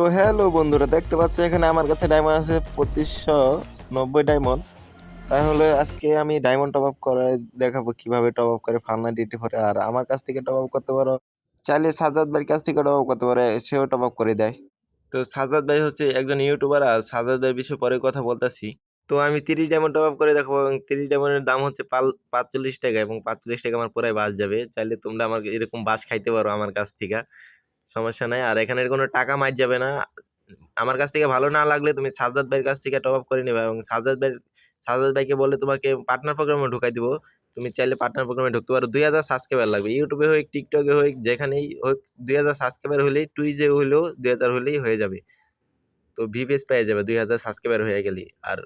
তো হ্যালো বন্ধুরা, দেখতে পাচ্ছ এখানে আমার কাছে ডায়মন্ড আছে পঁচিশশো নব্বই ডায়মন্ড তাহলে আজকে আমি ডায়মন্ড টপ আপ করে দেখাবো কীভাবে টপ আপ করে ফান্না ডিটি করে আর আমার কাছ থেকে টপ আপ করতে পারো, চাইলে সাজাদ ভাইয়ের কাছ থেকে টপ আপ করতে পারে, সেও টপ আপ করে দেয়। তো সাজাদ ভাই হচ্ছে একজন ইউটিউবার আর সাজাদ ভাই বিষয়ে পরে কথা বলতেছি। তো আমি তিরিশ ডায়মন্ড টপ আপ করে দেখাবো এবং তিরিশ ডায়মন্ডের দাম হচ্ছে পাল পাঁচচল্লিশ টাকা এবং পাঁচচল্লিশ টাকা আমার পুরাই বাস যাবে। চাইলে তোমরা আমার এরকম বাস খাইতে পারো আমার কাছ থেকে। সমস্যা নাই। আর এখানে কোনো টাকা মার যাবে না। আমার কাছ থেকে ভালো না লাগলে তুমি সাজাদ ভাইয়ের কাছ থেকে টপ আপ করে নেবে এবং সাজাদ ভাই সাজাদ ভাইকে বলে তোমাকে পার্টনার প্রোগ্রামে ঢুকাই দিব। তুমি চাইলে পার্টনার প্রোগ্রামে ঢুকতে পারো। দুই হাজার সাবস্ক্রাইবার লাগবে। ইউটিউবে হোক টিকটকে হোক, যেখানেই হোক, দুই হাজার সাবস্ক্রাইবার হলেই টুইজে হলেও দুই হাজার হলেই হয়ে যাবে। তো ভিভিএস পেয়ে যাবে দুই হাজার সাবস্ক্রাইবার হয়ে গেলে আর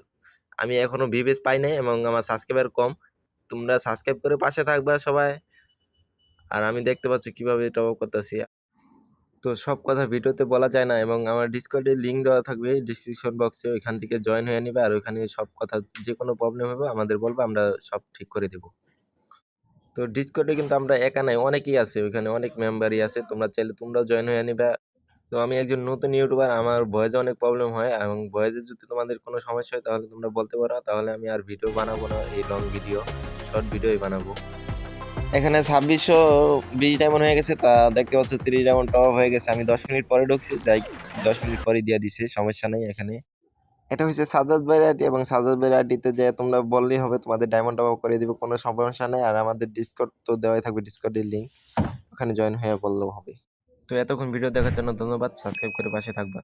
আমি এখনও ভিভিএস পাই নাই এবং আমার সাবস্ক্রাইবার কম। তোমরা সাবস্ক্রাইব করে পাশে থাকবা সবাই। আর আমি দেখতে পাচ্ছ কীভাবে টপ আপ করতেছি। তো সব কথা ভিডিওতে বলা যায় না এবং আমার ডিসকর্ডের লিঙ্ক দেওয়া থাকবে ডিসক্রিপশন বক্সে ওইখান থেকে জয়েন হয়ে নেবে আর ওইখানে সব কথা যে কোনো প্রবলেম হবে আমাদের বলবে, আমরা সব ঠিক করে দেব। তো ডিসকর্ডে কিন্তু আমরা একা নাই, অনেকেই আছে, ওইখানে অনেক মেম্বারই আছে, তোমরা চাইলে তোমরাও জয়েন হয়ে নেবে। তো আমি একজন নতুন ইউটিউবার আমার ভয়েসে অনেক প্রবলেম হয় এবং ভয়েসে যদি তোমাদের কোনো সমস্যা হয়, তাহলে তোমরা বলতে পারো, তাহলে আমি আর ভিডিও বানাবো না, এই লং ভিডিও শর্ট ভিডিওই বানাবো। এখানে ছাব্বিশশো বিশ ডায়মন্ড হয়ে গেছে, তা দেখতে পাচ্ছ তিরিশ ডায়মন্ড টপ হয়ে গেছে। আমি দশ মিনিট পরে ঢুকছি, যাই দশ মিনিট পরে দিয়ে দিছে, সমস্যা নেই এখানে। এটা হচ্ছে সাজাদ ভাইয়ের আইডি এবং সাজাদ ভাইয়ের আইডিতে যে তোমরা বললেই হবে, তোমাদের ডায়মন্ড টপ করে দিবে, কোনো সমস্যা নেই। আর আমাদের ডিসকর্ড তো দেওয়াই থাকবে ডিসকর্ডের লিঙ্ক ওখানে জয়েন হয়ে বললেও হবে। তো এতক্ষণ ভিডিও দেখার জন্য ধন্যবাদ সাবস্ক্রাইব করে পাশে থাকবা।